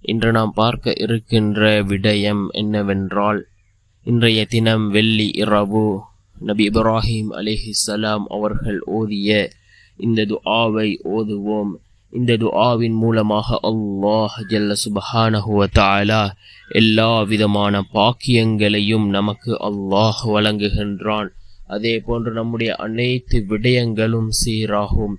இன்று நாம் பார்க்க இருக்கின்ற விடயம் என்னவென்றால் இன்றைய தினம் வெள்ளி இரவு. நபி இப்ராஹிம் அலிஹிசலாம் அவர்கள் ஓதிய இந்த துஆவை ஓதுவோம். இந்த துஆவின் மூலமாக அல்லாஹ் ஜல்ல சுபஹானஹுவத்தாலா எல்லா விதமான பாக்கியங்களையும் நமக்கு அல்லாஹ் வழங்குகின்றான். அதே போன்று நம்முடைய அனைத்து விடயங்களும் சீராகும்.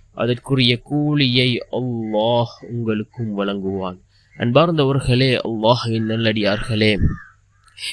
அதற்குரிய கூலியை அல்லாஹ் உங்களுக்கும் வழங்குவான். அன்பார்ந்தவர்களே அல்லாஹின் நல்லடியார்களே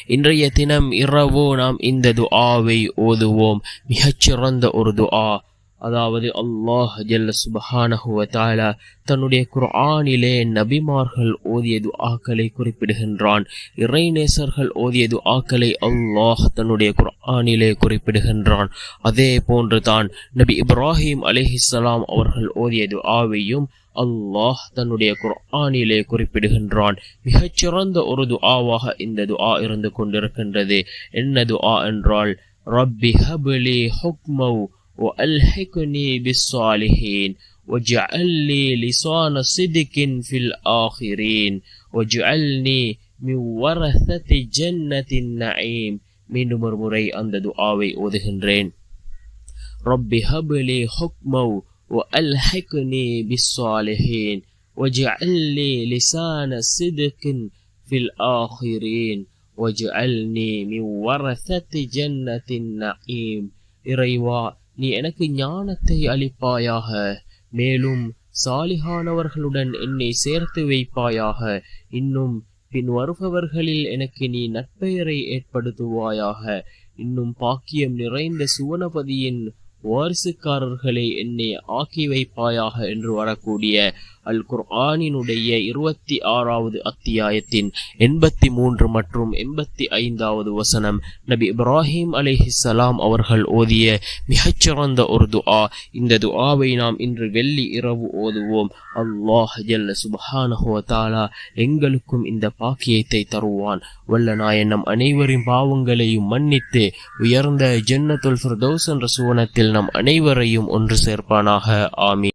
இன்றைய தினம் இரவோ நாம் இந்த துஆவை ஓதுவோம். மிகச்சிறந்த ஒரு துஆ. அதாவது அல்லாஹ் ஜல்ல சுபஹானஹுவ தாலா தன்னுடைய குர்ஆனிலே நபிமார்கள் ஓதிய துஆக்களை குறிப்பிடுகின்றான். இறைநேசர்கள் ஓதிய துஆக்களை அல்லாஹ் தன்னுடைய குர்ஆனிலே குறிப்பிடுகின்றான். அதே போன்று தான் நபி இப்ராஹிம் அலிஹிஸ்ஸலாம் அவர்கள் ஓதிய துஆவையும் அல்லாஹ் தன்னுடைய குர்ஆனிலே குறிப்பிடுகின்றான். மிகச்சிறந்த ஒரு துஆவாக இந்த துஆ இருந்து கொண்டிருக்கின்றது. என்ன துஆ என்றால் ரப்பி ஹப்லி ஹுக்மவ் وألحقني بالصالحين واجعل لي لسان صدق في الآخرين واجعلني من ورثة جنة النعيم மீண்டும் ஒரு முறை அந்த துஆவை ஓதுகின்றேன் ربي هب لي حكما وألحقني بالصالحين واجعل لي لسان صدق في الآخرين واجعلني من ورثة جنة النعيم இறைவா நீ எனக்கு ஞானத்தை அளிப்பாயாக. மேலும் சாலிகானவர்களுடன் என்னை சேர்த்து வைப்பாயாக. இன்னும் பின் வருபவர்களில் எனக்கு நீ நட்பெயரை ஏற்படுத்துவாயாக. இன்னும் பாக்கியம் நிறைந்த சுவனபதியின் வாரிசுக்காரர்களை என்னை ஆக்கி வைப்பாயாக என்று வரக்கூடிய அல் குர்ஆனினுடைய இருபத்தி ஆறாவது அத்தியாயத்தின் எண்பத்தி மூன்று மற்றும் எண்பத்தி ஐந்தாவது வசனம். நபி இப்ராஹிம் அலிஹிசலாம் அவர்கள் ஓதிய மிகச்சிறந்த ஒரு துஆ. இந்த துஆவை நாம் இன்று வெள்ளி இரவு ஓதுவோம். அல்லாஹ் ஜல்ல சுபஹானஹுவதாலா எங்களுக்கும் இந்த பாக்கியத்தை தருவான். வல்ல நாயன் நம் அனைவரின் பாவங்களையும் மன்னித்து உயர்ந்த ஜென்னத்துல் ஃபிர்தௌஸ் என்ற சுவனத்தில் நம் அனைவரையும் ஒன்று சேர்ப்பானாக. ஆமி